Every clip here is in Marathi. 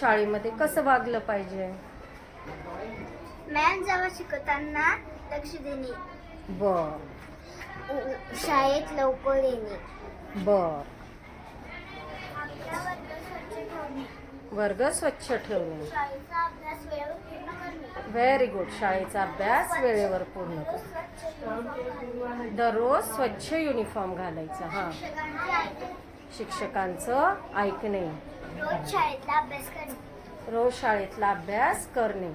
शाळेमध्ये कसं वागलं पाहिजे? मॅम जेव्हा शिकवताना लक्ष देणे. बर. शाळेत लवकर येणे. बर. वर्ग स्वच्छ ठेवणे. शाळेचा अभ्यास वेळेवर पूर्ण करणे. व्हेरी गुड शाळेचा अभ्यास वेळेवर पूर्ण कर दररोज स्वच्छ युनिफॉर्म घालायचा हा. शिक्षकांचे. शिक्षकांचं ऐकणे. रोज शाळेतला अभ्यास करणे. रोज शाळेतला अभ्यास करणे.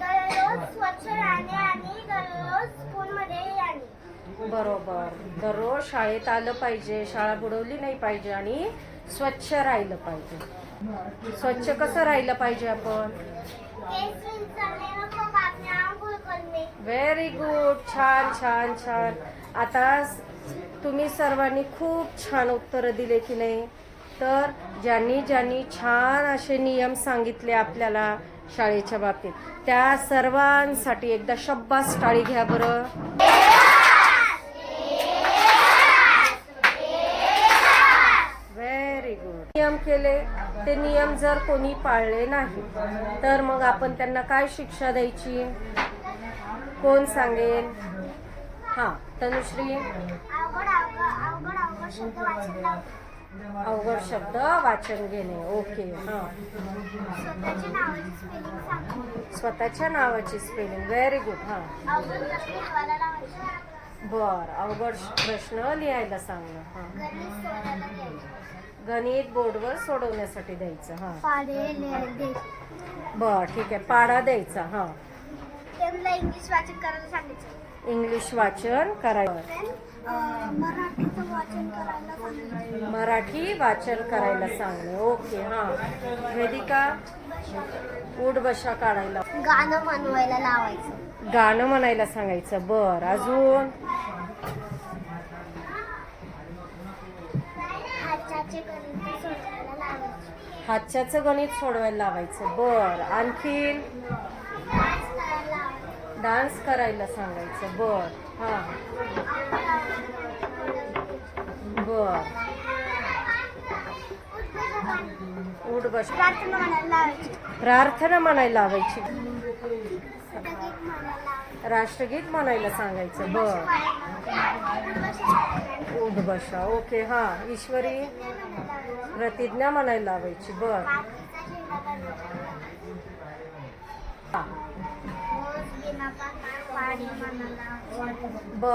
दररोज स्वच्छ राहणे आणि दररोज स्कूलमध्ये याने बरोबर. दररोज शाळेत आलं पाहिजे शाळा बुडवली नाही पाहिजे आणि स्वच्छ राहिलं पाहिजे. स्वच्छ कसं राहिलं पाहिजे आपण? व्हेरी गुड छान छान छान. आता तुम्ही सर्वांनी खूप छान उत्तरं दिले की नाही? तर ज्यांनी ज्यांनी छान असे नियम सांगितले आपल्याला शाळेच्या बाबतीत त्या सर्वांसाठी एकदा शब्बास टाळी घ्या बरं. व्हेरी गुड नियम केले. ते नियम जर कोणी पाळले नाही तर मग आपण त्यांना काय शिक्षा द्यायची? कोण सांगेल? हा तनुश्री. अवघड शब्द वाचन घेणे. ओके हा. स्वतःच्या नावाची स्पेलिंग व्हेरी गुड हा. बर अवघड प्रश्न लिहायला सांगणं हा. गणित बोर्डवर सोडवण्यासाठी द्यायचं हा. बर ठीक आहे. पाडा द्यायचा हा. त्यांना इंग्लिश वाचन करायला सांगायचं. इंग्लिश वाचन करायचं अं, मराठीचं वाचन करायला सांगायचं. मराठी वाचन करायला सांगणे ओके हा. वेदिका उठ बशा काढायला. गाणं बनवायला लावायचं. गाणं म्हणायला सांगायचं. बर अजून हाताचे गणित सोडवायला लावायचे हातच्याचं गणित सोडवायला लावायचं. बर आणखीन? डान्स करायला सांगायचं. बर हा. बर. उठ बस प्रार्थना म्हणायला लावायचं. राष्ट्रगीत म्हणायला सांगायचं. बर. उठ बशा ओके हा ईश्वरी प्रतिज्ञा म्हणायला लावायची बर बर